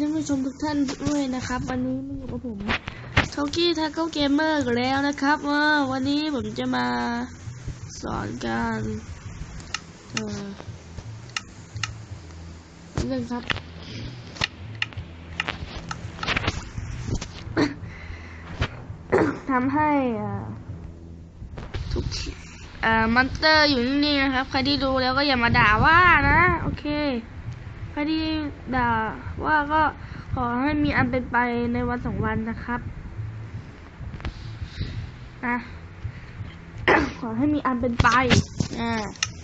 ท่านผู้ชมทุกท่านด้วยนะครับ วันนี้มาอยู่กับผมทอกี้ทักเกิลเกมเมอร์แล้วนะครับว่าวันนี้ผมจะมาสอนการเอ่อเรื่องครับทำให้ทุกที่อ่ามอนเตอร์อยู่นิ่นะครับ ใครที่ดูแล้วก็อย่ามาด่าว่านะ โอเค ใครที่ด่าว่าก็ขอให้มีอันเป็นไปในวันสองวันนะครับนะขอให้มีอันเป็นไปอ่า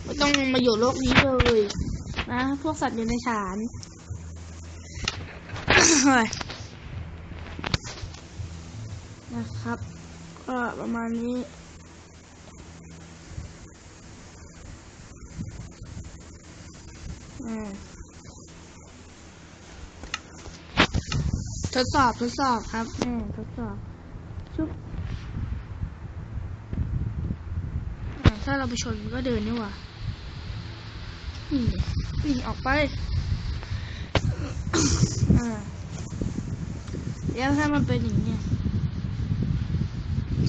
ไม่ต้องมาอยู่โลกนี้เลยนะ พวกสัตว์อยู่ในฉานนะครับ ก็ประมาณนี้อ่า ทดสอบทดสอบครับแม่ทดสอบชุบอ่าถ้าเราไปชนมันก็เดินนี่หว่านี่นี่ออกไปอ่าแล้วถ้ามันเป็นอย่างเนี้ย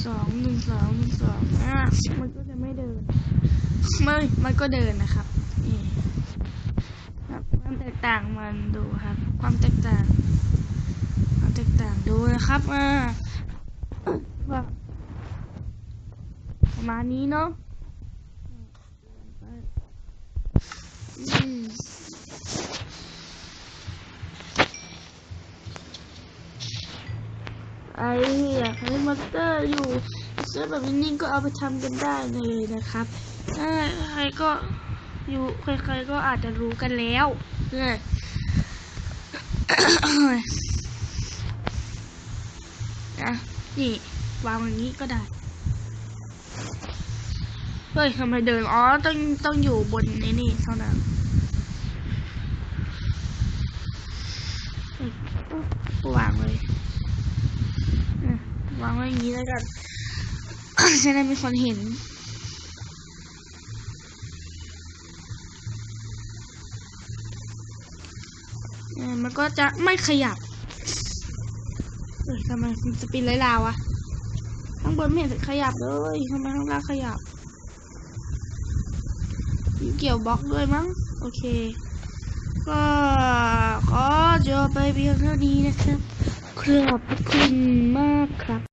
สองหนึ่งสองหนึ่งสองอ่ามันก็จะไม่เดินไม่มันก็เดินนะครับนี่ครับ ความแตกต่างมันดูครับ ความแตกต่าง ความแตกต่าง ดูนะครับอ่าว่าประมาณนี้เนาะอืมไออยากให้มอนเตอร์อยู่เสื้อแบบนิ่งๆก็เอาไปทำกันได้เลยนะครับใครก็อยู่ใครๆก็อาจจะรู้กันแล้วเนี่ย นะ นี่ วางอย่างนี้ก็ได้ เฮ้ยทำไมเดิน อ๋อ ต้อง ต้องอยู่บนไอ้นี่เท่านั้นปุ๊บวางเลยวางไว้อย่างนี้แล้วกันจะได้มีคนเห็นมันก็จะไม่ขยับ ทำไมสปินไรลาวะข้างบนไม่เห็นขยับเลยทำไมข้างล่างขยับมีเกี่ยวบล็อกด้วยมั้ง โอเค ก็ขอจบไปเพียงเท่านี้นะครับขอบคุณมากครับ